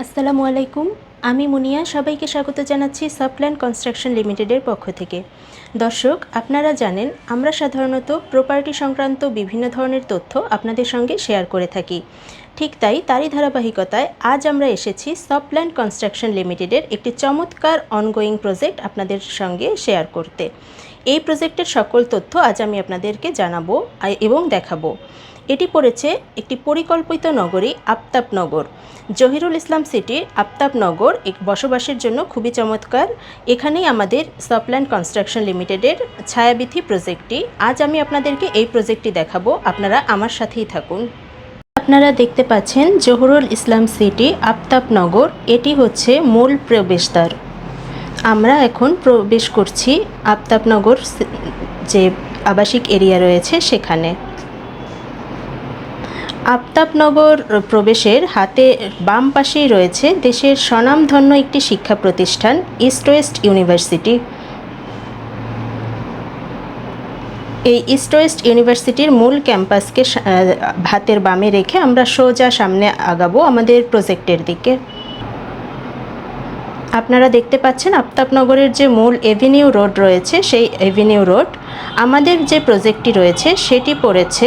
আসসালামু আলাইকুম, আমি মুনিয়া, সবাইকে স্বাগত জানাচ্ছি সফটল্যান্ড কনস্ট্রাকশন লিমিটেডের পক্ষ থেকে। দর্শক, আপনারা জানেন, আমরা সাধারণত প্রপার্টি সংক্রান্ত বিভিন্ন ধরনের তথ্য আপনাদের সঙ্গে শেয়ার করে থাকি। ঠিক তাই তারই ধারাবাহিকতায় আজ আমরা এসেছি সফটল্যান্ড কনস্ট্রাকশন লিমিটেডের একটি চমৎকার অনগোয়িং প্রজেক্ট আপনাদের সঙ্গে শেয়ার করতে। এই প্রজেক্টের সকল তথ্য আজ আমি আপনাদেরকে জানাব এবং দেখাবো। এটি পড়েছে একটি পরিকল্পিত নগরী আফতাবনগর জহিরুল ইসলাম সিটির আফতাবনগর এক বসবাসের জন্য খুবই চমৎকার। এখানেই আমাদের সফল্যান্ড কনস্ট্রাকশন লিমিটেডের ছায়াবিথি প্রজেক্টটি আজ আমি আপনাদেরকে এই প্রজেক্টটি দেখাবো। আপনারা আমার সাথেই থাকুন। আপনারা দেখতে পাচ্ছেন জহুরুল ইসলাম সিটি, আফতাবনগর। এটি হচ্ছে মূল প্রবেশদ্বার। আমরা এখন প্রবেশ করছি আফতাবনগর যে আবাসিক এরিয়া রয়েছে সেখানে। আফতাবনগর প্রবেশের হাতে বাম পাশেই রয়েছে দেশের স্বনামধন্য একটি শিক্ষা প্রতিষ্ঠান ইস্ট ওয়েস্ট ইউনিভার্সিটি এই ইস্ট ওয়েস্ট ইউনিভার্সিটির মূল ক্যাম্পাসকে হাতের বামে রেখে আমরা সোজা সামনে আগাবো আমাদের প্রজেক্টের দিকে। আপনারা দেখতে পাচ্ছেন আফতাবনগরের যে মূল এভিনিউ রোড রয়েছে, সেই এভিনিউ রোড আমাদের যে প্রজেক্টটি রয়েছে, সেটি পড়েছে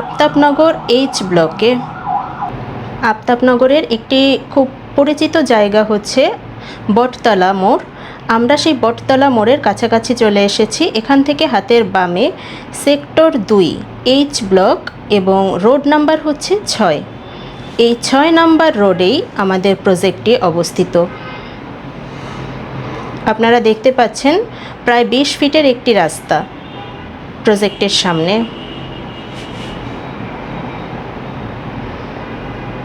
আফতাবনগর এইচ ব্লকে আফতাবনগরের একটি খুব পরিচিত জায়গা হচ্ছে বটতলা মোড়। আমরা সেই বটতলা মোড়ের কাছাকাছি চলে এসেছি। এখান থেকে হাতের বামে সেক্টর দুই এইচ ব্লক এবং রোড নাম্বার হচ্ছে ছয়। এই ছয় নাম্বার রোডেই আমাদের প্রজেক্টটি অবস্থিত। আপনারা দেখতে পাচ্ছেন, প্রায় বিশ ফিটের একটি রাস্তা প্রজেক্টের সামনে।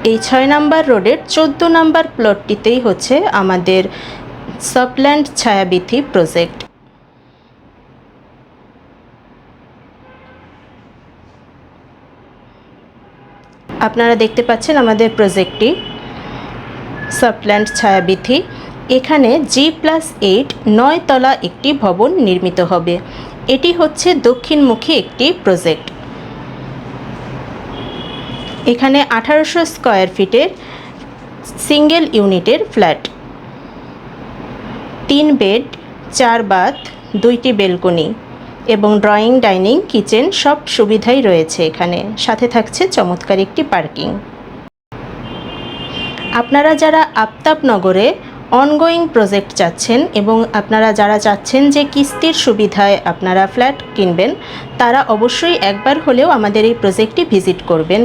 এই ছয় নাম্বার রোডের চোদ্দ নাম্বার প্লটটিতেই হচ্ছে আমাদের সফল্যান্ড ছায়াবিথি প্রজেক্ট। আপনারা দেখতে পাচ্ছেন আমাদের প্রজেক্টটি সফটল্যান্ড ছায়াবিথি এখানে জি প্লাস এইট নয় তলা একটি ভবন নির্মিত হবে। এটি হচ্ছে দক্ষিণমুখী একটি প্রজেক্ট। এখানে আঠারোশো স্কোয়ার ফিটের সিঙ্গেল ইউনিটের ফ্ল্যাট তিন বেড, চার বাথ, দুইটি বেলকনি এবং ড্রয়িং, ডাইনিং, কিচেন সব সুবিধাই রয়েছে এখানে। সাথে থাকছে চমৎকার একটি পার্কিং। আপনারা যারা আফতাবনগরে অনগোয়িং প্রজেক্ট চাচ্ছেন এবং আপনারা যারা চাচ্ছেন যে কিস্তির সুবিধায় আপনারা ফ্ল্যাট কিনবেন, তারা অবশ্যই একবার হলেও আমাদের এই প্রজেক্টটি ভিজিট করবেন।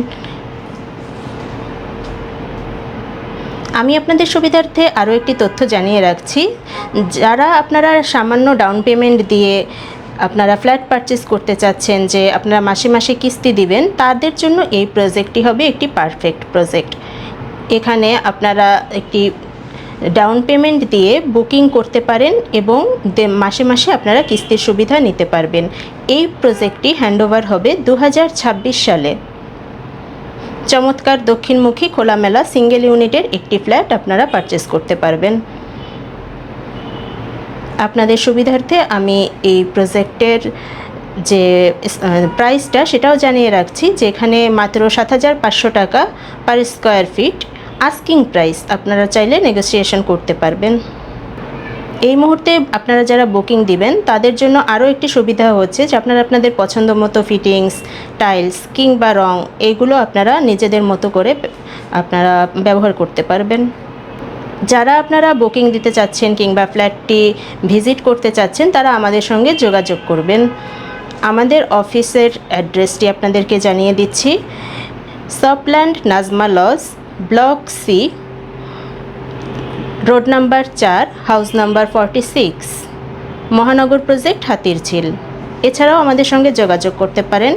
আমি আপনাদের সুবিধার্থে আরও একটি তথ্য জানিয়ে রাখছি। যারা আপনারা সামান্য ডাউন পেমেন্ট দিয়ে আপনারা ফ্ল্যাট পারচেস করতে চাচ্ছেন যে আপনারা মাসে মাসে কিস্তি দিবেন, তাদের জন্য এই প্রজেক্টটি হবে একটি পারফেক্ট প্রজেক্ট। এখানে আপনারা একটি ডাউন পেমেন্ট দিয়ে বুকিং করতে পারেন এবং মাসে মাসে আপনারা কিস্তির সুবিধা নিতে পারবেন। এই প্রজেক্টটি হ্যান্ডওভার হবে দু হাজার ছাব্বিশ সালে। চমৎকার দক্ষিণমুখী খোলামেলা সিঙ্গেল ইউনিটের একটি ফ্ল্যাট আপনারা পারচেস করতে পারবেন। আপনাদের সুবিধার্থে আমি এই প্রজেক্টের যে প্রাইসটা সেটাও জানিয়ে রাখছি যে এখানে মাত্র সাত হাজার পাঁচশো টাকা per square feet asking price আপনারা চাইলে নেগোসিয়েশন করতে পারবেন। এই মুহূর্তে আপনারা যারা বুকিং দিবেন, তাদের জন্য আরও একটি সুবিধা হচ্ছে যে আপনারা আপনাদের পছন্দ মতো ফিটিংস টাইলস কিংবা রং এইগুলো আপনারা নিজেদের মতো করে আপনারা ব্যবহার করতে পারবেন। যারা আপনারা বুকিং দিতে চাচ্ছেন কিংবা ফ্ল্যাটটি ভিজিট করতে চাচ্ছেন, তারা আমাদের সঙ্গে যোগাযোগ করবেন। আমাদের অফিসের অ্যাড্রেসটি আপনাদেরকে জানিয়ে দিচ্ছি। সপল্যান্ড Nazma lodge block C road number চার, house number forty six, Mohanagar project Hatirjheel. এছাড়াও আমাদের সঙ্গে যোগাযোগ করতে পারেন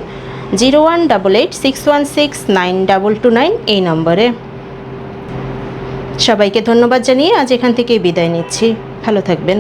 zero one double eight six one six nine double two nine এই নম্বরে। সবাইকে ধন্যবাদ জানিয়ে আজ এখান থেকেই বিদায় নিচ্ছি। ভালো থাকবেন।